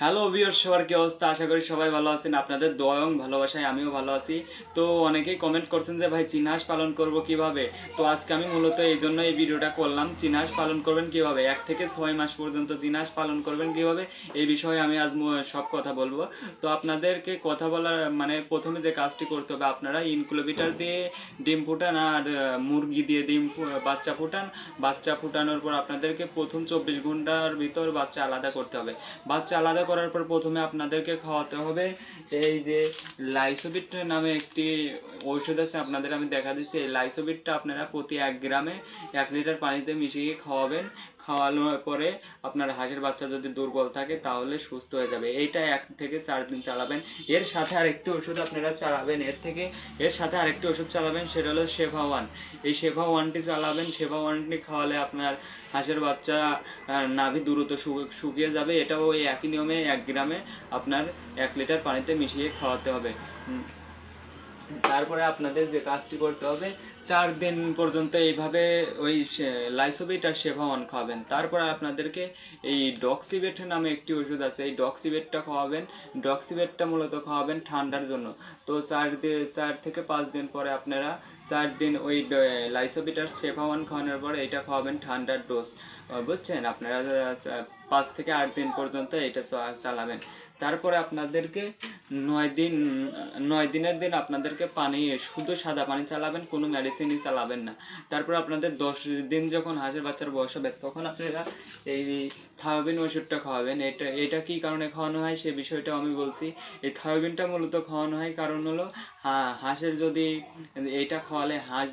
Hello বিয়র সবার কি অবস্থা? আশা করি সবাই ভালো আছেন। আপনাদের দোয়া ভালোবাসায় আমিও ভালো আছি। তো অনেকেই কমেন্ট করছেন যে, ভাই চিনহাস পালন করব কীভাবে? তো আজকে আমি মূলত এই জন্য এই ভিডিওটা করলাম। চিনহাস পালন করবেন কীভাবে? এক থেকে ছয় মাস পর্যন্ত চিনহাস পালন করবেন কীভাবে? এই বিষয়ে আমি আজ সব কথা বলব। তো আপনাদেরকে কথা বলার মানে প্রথমে যে কাজটি করতে হবে, আপনারা ইনকুলোবিটার দিয়ে ডিম ফুটান আর মুরগি দিয়ে ডিম বাচ্চা ফুটান। বাচ্চা ফুটানোর পর আপনাদেরকে প্রথম চব্বিশ ঘণ্টার ভিতর বাচ্চা আলাদা করতে হবে। বাচ্চা আলাদা করার পর প্রথমে আপনাদেরকে খাওয়াতে হবে। এই যে লাইসোবিট নামে একটি ঔষধ আছে, আপনাদের আমি দেখা দিচ্ছি। এই লাইসোবিটটা আপনারা প্রতি এক গ্রামে এক লিটার পানিতে মিশিয়ে খাওয়াবেন। খাওয়ানোর পরে আপনার হাঁসের বাচ্চা যদি দুর্বল থাকে তাহলে সুস্থ হয়ে যাবে। এইটা এক থেকে চার দিন চালাবেন। এর সাথে আরেকটি ওষুধ আপনারা চালাবেন। এর থেকে, এর সাথে আরেকটি ওষুধ চালাবেন, সেটা হলো শেফা ওয়ান। এই শেফা ওয়ানটি চালাবেন। শেফা ওয়ানটি খাওয়ালে আপনার হাঁসের বাচ্চা নাভি দ্রুত শুকিয়ে যাবে। এটাও ওই একই নিয়মে এক গ্রামে আপনার এক লিটার পানিতে মিশিয়ে খাওয়াতে হবে। তারপরে আপনাদের যে কাজটি করতে হবে, চার দিন পর্যন্ত এইভাবে ওই লাইসোবিট আর শেভাওয়ান খাওয়াবেন। তারপরে আপনাদেরকে এই ডক্সিবেট নামে একটি ওষুধ আছে, এই ডক্সিবেটটা খাওয়াবেন। ডক্সিবেটটা মূলত খাওয়াবেন ঠান্ডার জন্য। তো চার দিন চার থেকে পাঁচ দিন পরে আপনারা চার দিন ওই লাইসোবিট আর শেভাওয়ান খাওয়ানোর পরে এটা খাওয়াবেন ঠান্ডার ডোজ বুঝছেন? আপনারা পাঁচ থেকে আট দিন পর্যন্ত এটা চালাবেন। তারপরে আপনাদেরকে নয় দিন, নয় দিনের দিন আপনাদেরকে পানি, শুধু সাদা পানি চালাবেন, কোনো মেডিসিনই চালাবেন না। তারপর আপনাদের দশ দিন যখন হাঁসের বাচ্চার বয়স হবে, তখন আপনারা এই থায়োবিন ওষুধটা খাওয়াবেন। এটা এটা কী কারণে খাওয়ানো হয় সে বিষয়টা আমি বলছি। এই থায়োবিনটা মূলত খাওয়ানো হয় কারণ হলো হাঁসের যদি এটা খাওয়ালে হাঁস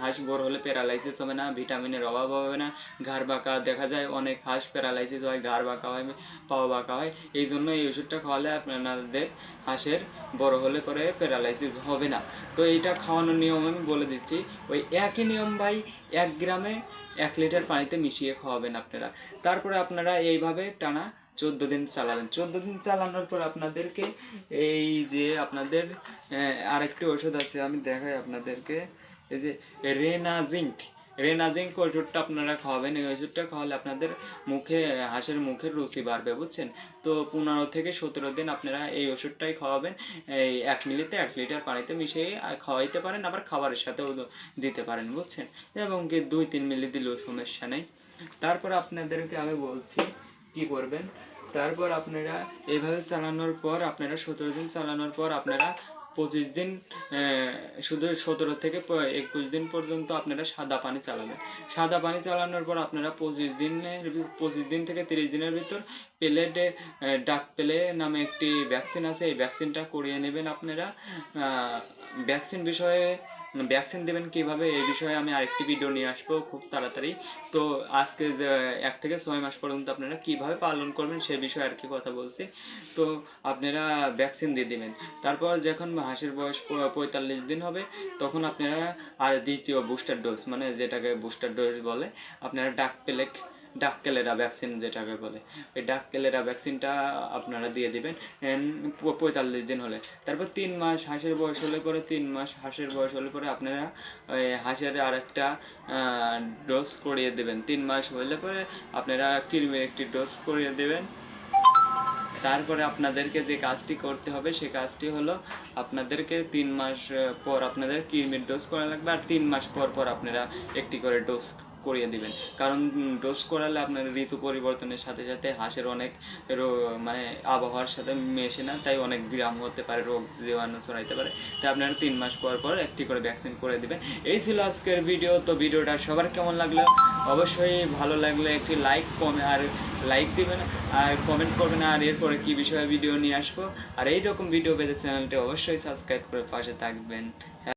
হাঁস বড় হলে প্যারালাইসিস হবে না ভিটামিনের অভাব হবে না। ঘাড় বাঁকা দেখা যায়, অনেক হাঁস প্যারালাইসিস হয়। ঘাড় বাঁকা হয় পাওয়া বাঁকা হয়, এই জন্য এই ওষুধটা খাওয়ালে আপনাদের হাঁসের বড় হলে পরে প্যারালাইসিস হবে না। তো এইটা খাওয়ানোর নিয়ম আমি বলে দিচ্ছি, ওই একই নিয়ম ভাই, এক গ্রামে এক লিটার পানিতে মিশিয়ে খাওয়াবেন আপনারা। তারপরে আপনারা এইভাবে টানা চোদ্দ দিন চালাবেন। চোদ্দ দিন চালানোর পর আপনাদেরকে এই যে আপনাদের আরেকটি ওষুধ আছে, আমি দেখাই আপনাদেরকে। এই যে রেনাজিঙ্ক রেনাজিঙ্ক ওষুধটা আপনারা খাওয়াবেন, এই ওষুধটা খাওয়ালে আপনাদের মুখে, হাঁসের মুখের রুচি বাড়বে, বুঝছেন? তো পনেরো থেকে সতেরো দিন আপনারা এই ওষুধটাই খাওয়াবেন, এই এক মিলিতে এক লিটার পানিতে মিশিয়ে খাওয়াইতে পারেন, আবার খাবারের সাথেও দিতে পারেন, বুঝছেন? এবং কি দুই তিন মিলি দিলেও সমস্যা নেই। তারপর আপনাদেরকে আমি বলছি, কি করবেন? তারপর আপনারা এভাবে চালানোর পর, আপনারা সতেরো দিন চালানোর পর আপনারা পঁচিশ দিন শুধু সতেরো থেকে একুশ দিন পর্যন্ত আপনারা সাদা পানি চালাবেন। সাদা পানি চালানোর পর আপনারা পঁচিশ দিনের পঁচিশ দিন থেকে তিরিশ দিনের ভিতর পেলেটে ডাক পেলে নামে একটি ভ্যাকসিন আছে, এই ভ্যাকসিনটা করিয়ে নেবেন আপনারা। ভ্যাকসিন বিষয়ে ভ্যাকসিন দেবেন কীভাবে, এই বিষয়ে আমি আরেকটি ভিডিও নিয়ে আসব খুব তাড়াতাড়ি। তো আজকে যে এক থেকে ছয় মাস পর্যন্ত আপনারা কীভাবে পালন করবেন সে বিষয়ে আর কি কথা বলছি। তো আপনারা ভ্যাকসিন দিয়ে দিবেন। তারপর যখন হাঁসের বয়স পঁয়তাল্লিশ দিন হবে, তখন আপনারা আর দ্বিতীয় বুস্টার ডোজ মানে যেটাকে বুস্টার ডোজ বলে, আপনারা ডাক পেলেক ডাককেলেরা ভ্যাকসিন যেটাকে বলে, ওই ডাককেলেরা ভ্যাকসিনটা আপনারা দিয়ে দিবেন পঁয়তাল্লিশ দিন হলে। তারপর তিন মাস হাঁসের বয়স হলে পরে তিন মাস, হাঁসের বয়স হলে পরে আপনারা ওই হাঁসের আর একটা ডোজ করিয়ে দেবেন। তিন মাস হলে পরে আপনারা কৃমির একটি ডোজ করিয়ে দেবেন। তারপরে আপনাদেরকে যে কাজটি করতে হবে, সে কাজটি হলো আপনাদেরকে তিন মাস পর আপনাদের কৃমির ডোজ করা লাগবে, আর তিন মাস পর পর আপনারা একটি করে ডোজ করিয়ে দিবেন। কারণ ডোজ করালে আপনার ঋতু পরিবর্তনের সাথে সাথে হাঁসের অনেক মানে আবহাওয়ার সাথে মেশে না, তাই অনেক বিরাম হতে পারে, রোগ জীবাণু ছড়াইতে পারে। তাই আপনারা তিন মাস পর পর একটি করে ভ্যাকসিন করে দিবেন। এই ছিল আজকের ভিডিও তো ভিডিওটা সবার কেমন লাগল? অবশ্যই ভালো লাগলে একটি লাইক কমে, আর লাইক দিবেন, আর কমেন্ট করবেন, আর এরপরে কি বিষয়ে ভিডিও নিয়ে আসব। আর এইরকম ভিডিও পেতে চ্যানেলটি অবশ্যই সাবস্ক্রাইব করে পাশে থাকবেন।